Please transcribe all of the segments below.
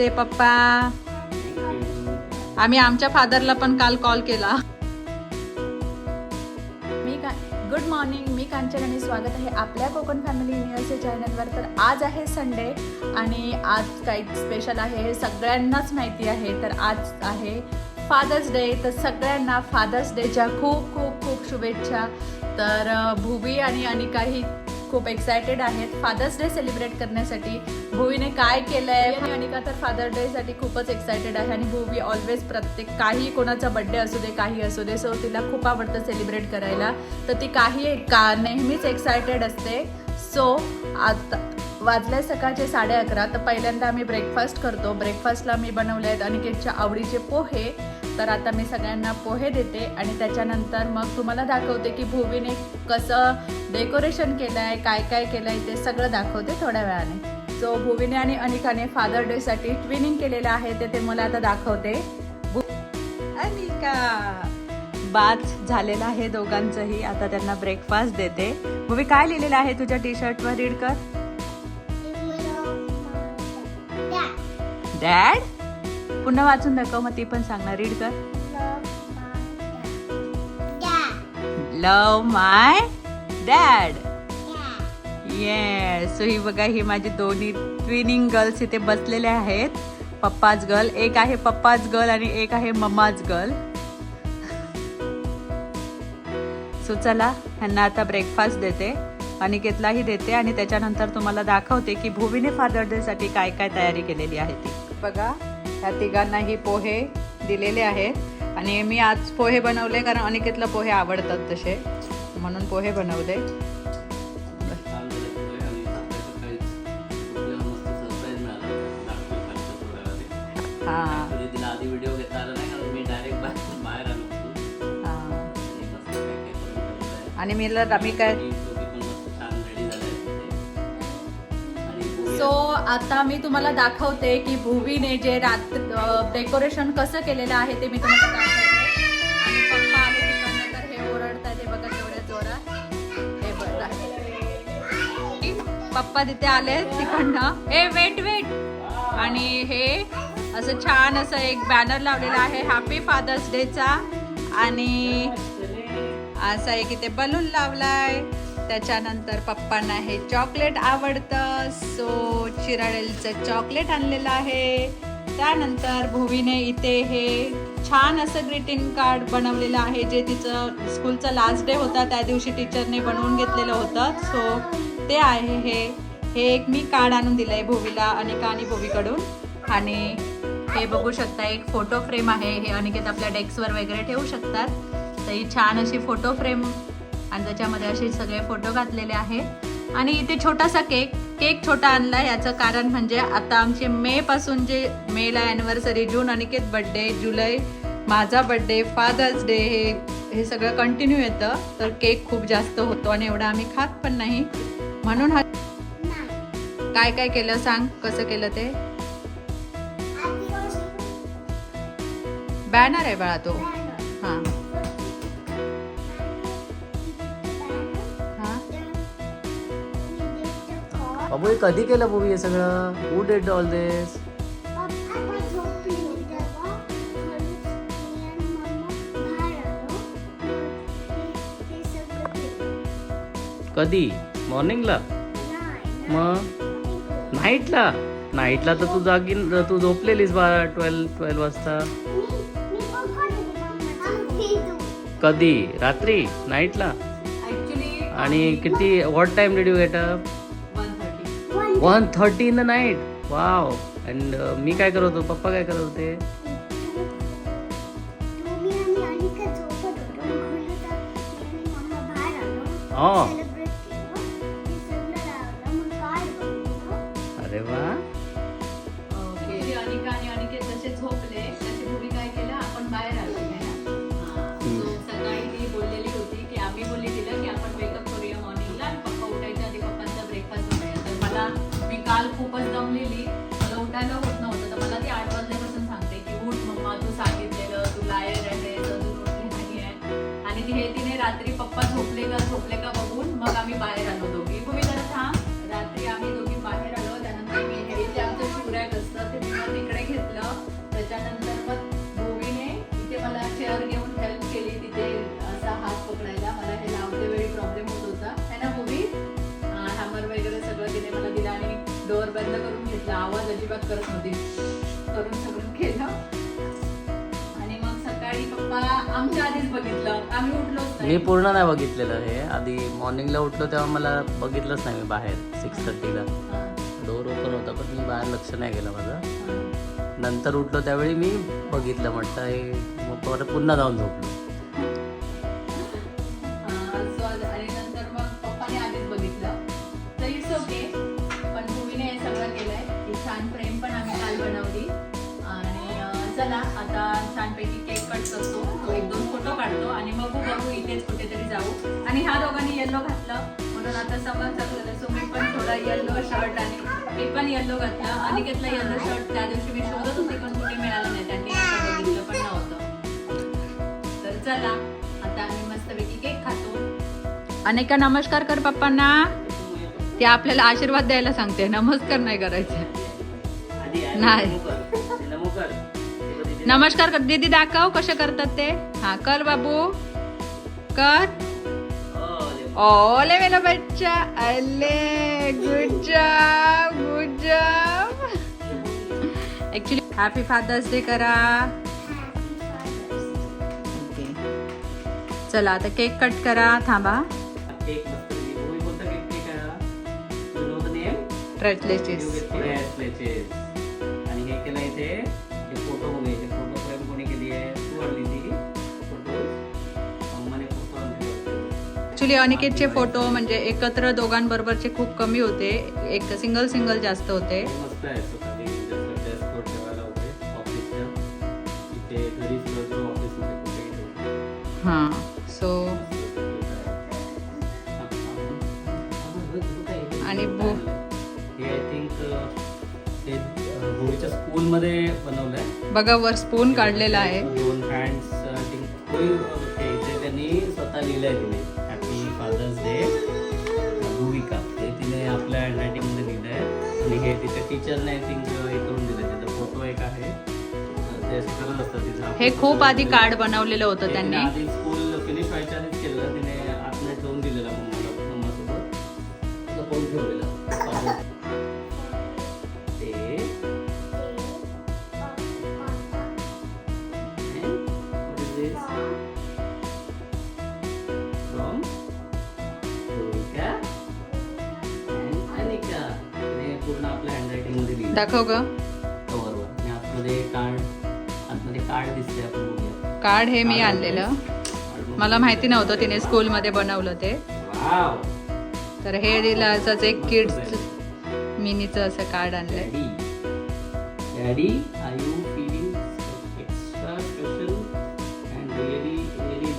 नमस्ते पप्पा. आम्ही आमच्या फादरला पण काल कॉल केला. मी का गुड मॉर्निंग मी कांचन आणि स्वागत आहे आपल्या कोकण फॅमिली युनिव्हर्सिटी चॅनलवर तर आज आहे संडे आणि आज काही स्पेशल आहे. हे सगळ्यांनाच माहिती आहे. तर आज आहे फादर्स डे तर सगळ्यांना फादर्स डेच्या खूप खूप खूप शुभेच्छा. तर अ, भुवी आणि अनिकाही खूप एक्सायटेड आहेत. फादर्स डे सेलिब्रेट करण्यासाठी भुवीने काय केलंय? आणि अनिका तर फादर डे साठी खूपच एक्सायटेड आहे. आणि भुवी ऑलवेज प्रत्येक काही कोणाचा बर्थडे असू दे काही असू दे सो तिला खूप आवडतं सेलिब्रेट करायला. तर ती काही का नेहमीच एक्सायटेड असते. सो आता वाजले सकाळचे साडे अकरा तर पहिल्यांदा आम्ही ब्रेकफास्ट करतो. ब्रेकफास्टला मी बनवले आहेत अनिकेतच्या आवडीचे पोहे. तर आता मी सगळ्यांना पोहे देते आणि त्याच्यानंतर मग तुम्हाला दाखवते की भुवीने कसं डेकोरेशन केलं आहे काय काय केलं आहे ते सगळं दाखवते थोड्या वेळाने. सो भुवीने आणि अनिकाने फादर डेसाठी ट्विनिंग केलेलं आहे ते ते मला आता दाखवते. अनिका! बात झालेला आहे दोघांचंही. आता त्यांना ब्रेकफास्ट देते. भुवी काय लिहिलेलं आहे तुझ्या टी शर्टवर रीड कर. डॅड पुन्हा वाचून दाखव मग ती पण सांगणार. रीड कर. Love my dad yes so ही बघा ही माझी दोन्ही ट्विनिंग गर्ल्स इथे बसलेले आहेत. पप्पाच गर्ल एक आहे पप्पाच गर्ल आणि एक आहे मम्माच गर्ल सो चला ह्यांना आता ब्रेकफास्ट देते. अनिकेतलाही देते आणि त्याच्यानंतर तुम्हाला दाखवते की भुवीने फादर डेसाठी काय काय तयारी केलेली आहे ती. बघा. ह्या तिघांनाही पोहे दिलेले आहेत. आणि मी आज पोहे बनवले कारण अनिकेतला पोहे आवडतात तसे. म्हणून पोहे बनवले. हा. तिला आधी व्हिडिओ सो आता मी तुम्हाला दाखवते की भुवीने जे रात्र डेकोरेशन कसं केलेलं आहे ते मी तुम्हाला दाखवते. आणि पप्पा आले तिकडनं तर हे ओरडतात हे बघा तेवढ्या जोरात. हे बघा. पप्पा तिथे आले तिकडनं. ए वेट वेट आणि हे असं छान असं एक बॅनर लावलेला आहे हॅपी फादर्स डेचा आणि असा एक इथे बलून लावलाय. त्याच्यानंतर पप्पांना हे चॉकलेट आवडतं. सो चिराडेलचं चॉकलेट आणलेलं आहे. त्यानंतर भुवीने इथे हे छान असं ग्रीटिंग कार्ड बनवलेलं आहे जे तिचं स्कूलचा लास्ट डे होता त्या दिवशी टीचरने बनवून घेतलेलं होतं. सो ते आहे हे. हे एक मी कार्ड आणून दिलं आहे भुवीला अनिका आणि भुवीकडून. आणि हे बघू शकता एक फोटो फ्रेम आहे. हे अनिकेत आपल्या डेस्कवर वगैरे ठेवू शकतात. तर ही छान अशी फोटो फ्रेम आणि त्याच्यामध्ये असे सगळे फोटो घातलेले आहेत. आणि इथे छोटासा केक केक छोटा आणला याचं कारण म्हणजे आता आमचे मे पासून जे मेला anniversary June Aniket birthday July माझा बड्डे फादर्स डे हे हे सगळं कंटिन्यू येतं. तर केक खूप जास्त होतो आणि एवढा आम्ही खात पण नाही. म्हणून हा काय काय केलं सांग? कसं केलं ते? बॅनर आहे बाळा तो. हां. बाबू हे कधी केलं मूवी हे सगळं? हू डेड ऑल दिस कधी? मॉर्निंगला मग? नाईटला नाईटला तर तू जागीन तू झोपलेलीस बारा ट्वेल्व ट्वेल्व वाजता. कधी? रात्री? नाईटला आणि किती what time did you get up one thirty in the night wow and मी काय करत होतो? पप्पा काय करत होते? हा. पप्पा झोपले का झोपले का बघून मग आम्ही बाहेर आलो दोघी. तुम्ही जरा थांब. रात्री आम्ही दोघी बाहेर आलो. त्यानंतर मी हे जे आमचं शिवराक असतं ते मी तिकडे घेतलं. त्याच्यानंतर मग भोवीने तिथे मला चेअर घेऊन हेल्प केली तिथे असा हात पकडायला. मला हे लावते वेळी प्रॉब्लेम होत होता. आहे ना मुव्ही हॅमर वगैरे सगळं तिने मला दिलं आणि डोअर बंद करून घेतला. आवाज अजिबात करत नव्हती. करून सगळं केलं. आणि मग सकाळी पप्पा आमच्या आधीच बघितलं. आम्ही उठलो मी पूर्ण नाही बघितलेलं हे. आधी मॉर्निंगला उठलो तेव्हा मला बघितलंच नाही मी बाहेर सिक्स थर्टीला डोर ओपन होता पण मी बाहेर लक्ष नाही केलं माझं. नंतर उठलो त्यावेळी मी बघितलं म्हटलं हे मग परत पुन्हा जाऊन झोपलो. आणि ह्या दोघांनी येल्लो घातलं. म्हणून आता समजलं तर सुमित पण थोडा येल्लो शर्ट आणि मी पण येल्लो घातला. अनिकेतला येल्लो शर्ट त्या दिवशी मी शोधत होते पण कुठे मिळालं नाही. त्यांनी बघितलं पण नव्हतं. तर चला आता आम्ही मस्तपैकी केक खातो. अनेका नमस्कार कर पप्पांना. ते आपल्याला आशीर्वाद द्यायला सांगते. नमस्कार नाही करायचे. नाही. नमस्कार कर. दीदी दाखव कसे करतात ते. हा कर बाबू. कर. ओले मेला बच्चा अले good job good job actually happy Father's Day करा. ओके चला आता केक कट करा. थांबा. केक ट्रेटलेचीस आणि हे केलं इथे. ऍक्च्युली अनिकेतचे फोटो म्हणजे एकत्र दोघांबरोबरचे खूप कमी होते. एक सिंगल सिंगल जास्त होते. हां. सो आणि भू- बनवलंय. बघा वर स्पून काढलेला आहे. दोन हँड्स त्यांनी स्वतः लिहिलंय हे तिच्या टीचरने आय थिंक हे करून दिलं. त्याचा फोटो एक आहे. ते असं करत असतं तिचं हे खूप आधी कार्ड बनवलेलं होतं त्यांनी. आधी स्कूल फिनिश व्हायच्या आधीच केलं तिने आतमध्ये ठेवून दिलेला मम्माला. मम्मासोबत. लपवून ठेवलेला? दाखव ग. आतमध्ये कार्ड आतमध्ये कार्ड दिसते आपण बघूया. कार्ड हे मी आणलेलं. मला माहिती नव्हतं तिने स्कूलमध्ये बनवलं ते. वाव. तर हे दिलं असंच एक किड्स मिनीचं असं कार्ड आणलंय.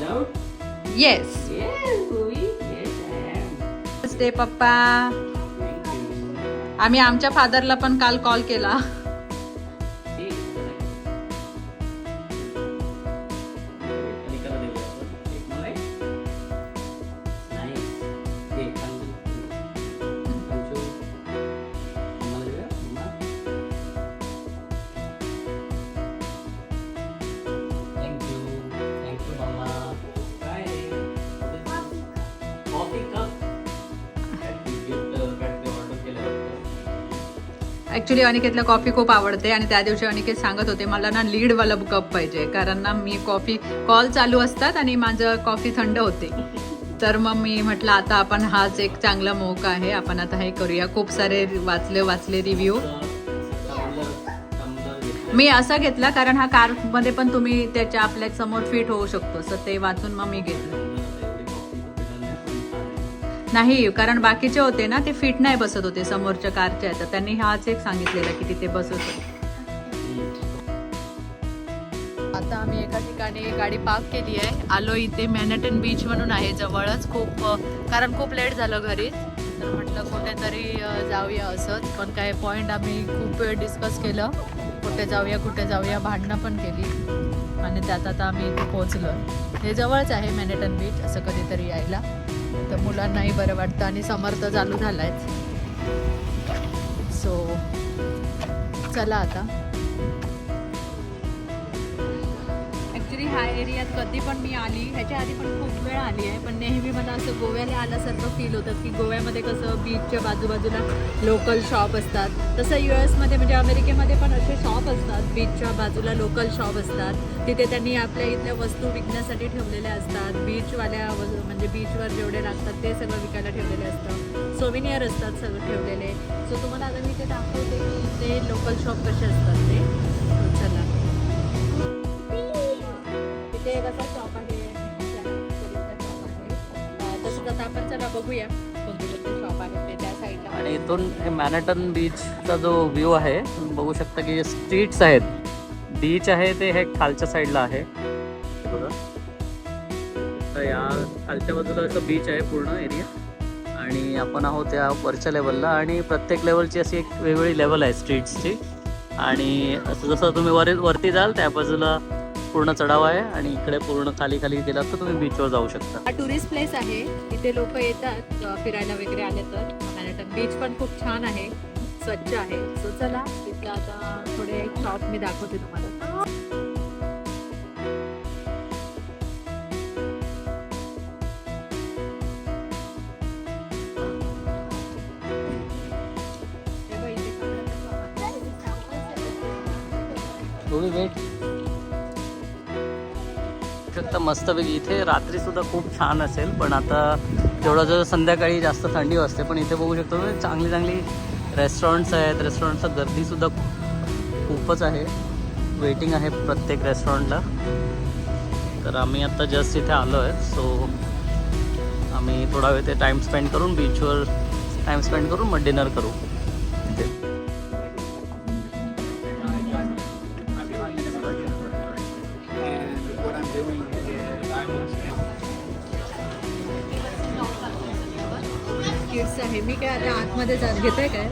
Loud? Yes Yes, Bhuvi. Yes, I am. ते पप्पा. आम्ही आमच्या फादरला पण काल कॉल केला. वाटतं. ऍक्च्युली अनिकेतला कॉफी खूप आवडते आणि त्या दिवशी अनिकेत सांगत होते मला ना लीड वाला कप पाहिजे कारण ना मी कॉफी कॉल चालू असतात आणि माझं कॉफी थंड होते. तर मग मी म्हटलं आता आपण हाच एक चांगला मोक आहे आपण आता हे करूया. खूप सारे वाचले वाचले रिव्ह्यू मी असा घेतला कारण हा कारमध्ये पण तुम्ही त्याच्या आपल्यासमोर फिट होऊ शकतो सर ते वाचून मग मी घेतलं. नाही कारण बाकीचे होते ना ते फिट नाही बसत होते समोरच्या कारच्या तर त्यांनी हाच एक सांगितलेला की तिथे बसत होते. आता आम्ही एका ठिकाणी गाडी पार्क केली आहे. आलो इथे मॅनटन बीच म्हणून आहे. जवळच खूप कारण खूप लेट झालं घरी. तर म्हटलं कुठेतरी जाऊया असंच. पण काय पॉईंट आम्ही खूप वेळ डिस्कस केलं. कुठे जाऊया कुठे जाऊया भांडणं पण केली. आणि त्यात आता आम्ही इथे पोहोचलो. हे जवळच आहे मॅनेटन बीच असं कधीतरी यायला. तर मुलांनाही बरं वाटतं आणि समर्थ चालू झालाय. सो चला आता. तरी ह्या एरियात कधी पण मी आली. ह्याच्या आधी पण खूप वेळ आली आहे. पण नेहमी मला असं गोव्याला आल्यासारखं फील होतं की गोव्यामध्ये कसं बीचच्या बाजूबाजूला लोकल शॉप असतात. तसं यू एसमध्ये म्हणजे अमेरिकेमध्ये पण असे शॉप असतात. बीचच्या बाजूला लोकल शॉप असतात. तिथे त्यांनी आपल्या इथल्या वस्तू विकण्यासाठी ठेवलेल्या असतात. बीचवाल्या म्हणजे बीचवर जेवढे लागतात ते सगळं विकायला ठेवलेले असतं सोविनियर असतात सगळं ठेवलेले. सो तुम्हाला आता मी ते दाखवते की ते लोकल शॉप कसे असतात ते. चला. तिथे एक शॉप आहे. तसं आपण चला बघूया. कोणते शॉप ते त्या साईडला आणि इथून हे बीचचा जो व्ह्यू आहे तुम्ही बघू शकता की जे स्ट्रीट्स आहेत बीच आहे ते हे खालच्या साईडला आहे. बघा. तर या खालच्या बाजूला असं बीच आहे पूर्ण एरिया आणि आपण आहोत या वरच्या लेवलला आणि प्रत्येक लेवलची अशी एक वेगवेगळी लेवल आहे स्ट्रीट्सची आणि असं जसं तुम्ही वर वरती जाल त्या बाजूला पूर्ण चढाव आहे आणि इकडे पूर्ण खाली खाली गेलात तर तुम्ही बीचवर जाऊ शकता. हा टुरिस्ट प्लेस आहे. इथे लोक येतात फिरायला वगैरे आले तर. बीच पण खूप छान आहे. स्वच्छ आहे. सो चला तिथलं आता थोडे शॉप मी दाखवते तुम्हाला. हे. थोडी वेट शकता मस्तपैकी इथे रात्रीसुद्धा खूप छान असेल पण आता तेवढं जर संध्याकाळी जास्त थंडी असते पण इथे बघू शकतो चांगली चांगली रेस्टॉरंट्स आहेत रेस्टॉरंटचा गर्दीसुद्धा खूपच आहे. वेटिंग आहे प्रत्येक रेस्टॉरंटला तर आम्ही आत्ता जस्ट इथे आलो आहे सो आम्ही थोडा वेळ ते टाईम स्पेंड करून बीचवर टाईम स्पेंड करून मग डिनर करू. किड्स आहे. मी काय आता आतमध्ये जात घेते काय?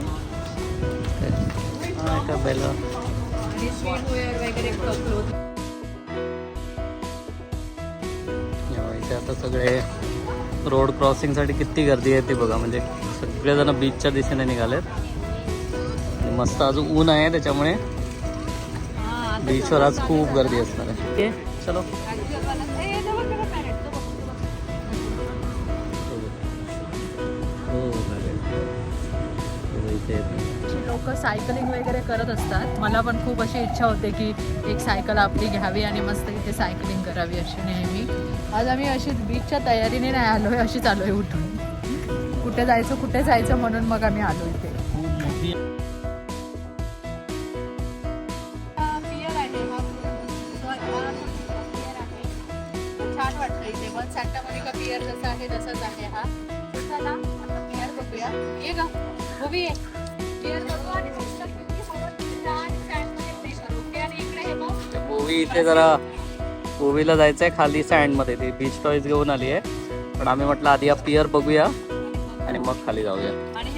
हा, का बेला आणि स्विमवेअर वगैरे आता सगळे रोड क्रॉसिंगसाठी किती गर्दी आहे ती बघा. म्हणजे सगळेजण बीचच्या दिशेने निघालेत. मस्त अजून ऊन आहे त्याच्यामुळे बीचवर आज खूप गर्दी असणार आहे. चलो. लोक सायकलिंग वगैरे करत असतात. मला पण खूप अशी इच्छा होते की एक सायकल आपली घ्यावी आणि मस्त इथे सायकलिंग करावी अशी नेहमी. आज आम्ही अशीच बीचच्या तयारीने नाही आलोय अशीच आलोय उठून. कुठे जायचं कुठे जायचं म्हणून मग आम्ही आलो इथे. पियर छान वाटतं इथे. पण पियर आहे तसंच आहे हा. चला आता पियर बघूया. ये गा. उभी आहे मूवी इथे जरा मूवीला जायचं आहे खाली सँडमध्ये ती बीच टॉईज घेऊन आली आहे. पण आम्ही म्हटलं आधी हा पियर बघूया आणि मग खाली जाऊया. आणि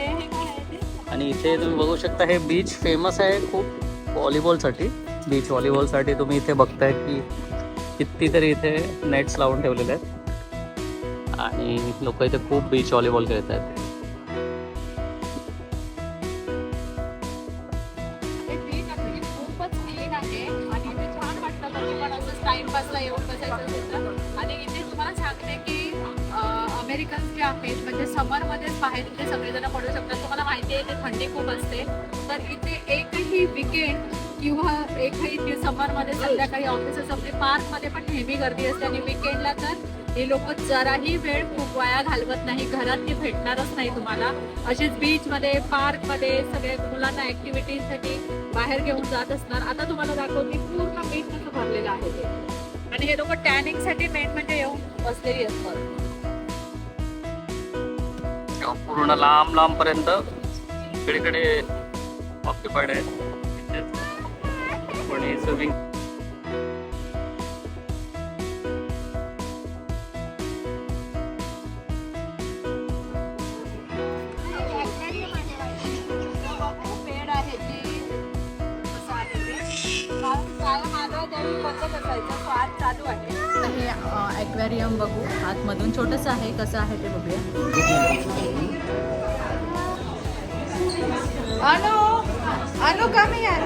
आणि इथे तुम्ही बघू शकता हे बीच फेमस आहे खूप व्हॉलीबॉलसाठी बीच व्हॉलीबॉलसाठी तुम्ही इथे बघताय की कितीतरी इथे नेट्स लावून ठेवलेले आहेत. आणि लोक इथे खूप बीच व्हॉलीबॉल खेळत आहेत टाइमपासला येऊन बसायचं असेल तर. आणि इथे तुम्हाला सांगते की अमेरिकन जे आहेत म्हणजे समरमध्येच बाहेर इथे सगळेजण पडू शकतात. तुम्हाला माहिती आहे इथे थंडी खूप असते. तर इथे एकही विकेंड किंवा एकही समरमध्ये संध्याकाळी ऑफिसेस आपले पार्कमध्ये पण नेहमी गर्दी असते. आणि विकेंडला तर हे लोक जराही वेळ खूप वाया घालवत नाही. घरात ती भेटणारच नाही तुम्हाला. असेच बीचमध्ये पार्कमध्ये सगळे मुलांना ऍक्टिव्हिटीसाठी बाहेर घेऊन जात असणार. आता तुम्हाला दाखवते आणि हे लोक टॅनिंगसाठी मेन म्हणजे येऊन बसलेली असतात पूर्ण लांब लांब पर्यंत इकडे ऑक्युपाईड आहे कोणी स्विमिंग ॲक्वेरियम बघू. आतमधून छोटंसं आहे कसं आहे ते बघूया. अनु! अनु कमी यार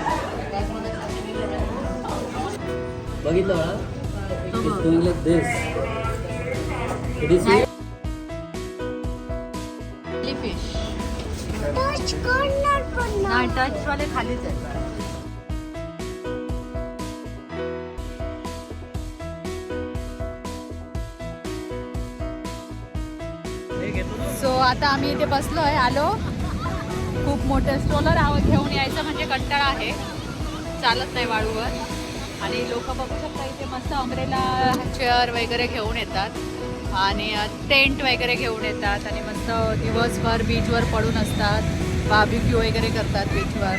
बघितलं. फिश टच नाही टच वाले खालीच आहे सो आता आम्ही इथे बसलो आहे आलो. खूप मोठं स्ट्रोलर आव घेऊन यायचं म्हणजे कंटाळा आहे. चालत नाही वाळूवर. आणि लोक बघू शकता इथे मस्त अमरेला चेअर वगैरे घेऊन येतात. आणि टेंट वगैरे घेऊन येतात. आणि मस्त दिवसभर बीचवर पडून असतात. बार्बिक्यू वगैरे करतात बीचवर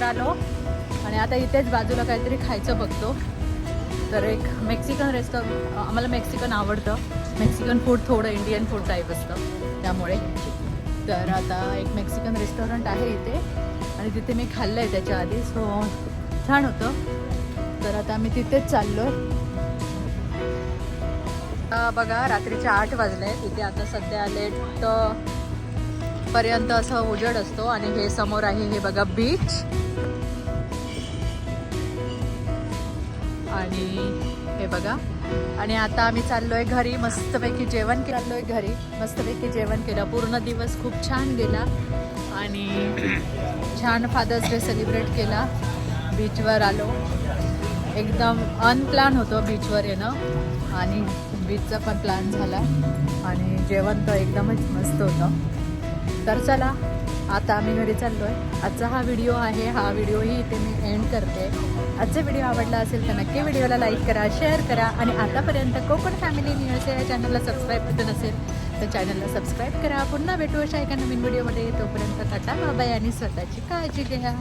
वर आलो. आणि आता इथेच बाजूला काहीतरी खायचं बघतो. तर एक मेक्सिकन रेस्टॉरंट आम्हाला मेक्सिकन आवडतं. मेक्सिकन फूड थोडं इंडियन फूड टाईप असतं. त्यामुळे. तर आता एक मेक्सिकन रेस्टॉरंट आहे इथे. आणि तिथे मी खाल्लं आहे त्याच्या आधी. सो छान होतं. तर आता आम्ही तिथेच चाललो. बघा रात्रीचे आठ वाजले तिथे आता सध्या लेट पर्यंत असं उजड असतो आणि हे समोर आहे हे बघा बीच आणि हे बघा. आणि आता आम्ही चाललोय घरी मस्तपैकी जेवण चाललोय घरी. मस्तपैकी जेवण केलं. पूर्ण दिवस खूप छान गेला. आणि छान फादर्स डे सेलिब्रेट केला. बीचवर आलो. एकदम अनप्लॅन होतं बीचवर येणं. आणि बीचचा पण प्लॅन झाला. आणि जेवण तर एकदमच मस्त होतं. तर चला आता आम्ही घरी चाललो आहे आजचा हा व्हिडिओ आहे हा व्हिडिओही इथे मी एंड करते. आजचा व्हिडिओ आवडला असेल तर नक्की व्हिडिओला लाईक करा शेअर करा आणि आतापर्यंत कोकण फॅमिली न्यूज या चॅनलला सबस्क्राईब करत नसेल तर चॅनलला सबस्क्राईब करा. पुन्हा भेटू अशा एका नवीन व्हिडिओमध्ये तोपर्यंत टाटा बाबाई आणि स्वतःची काळजी घ्या.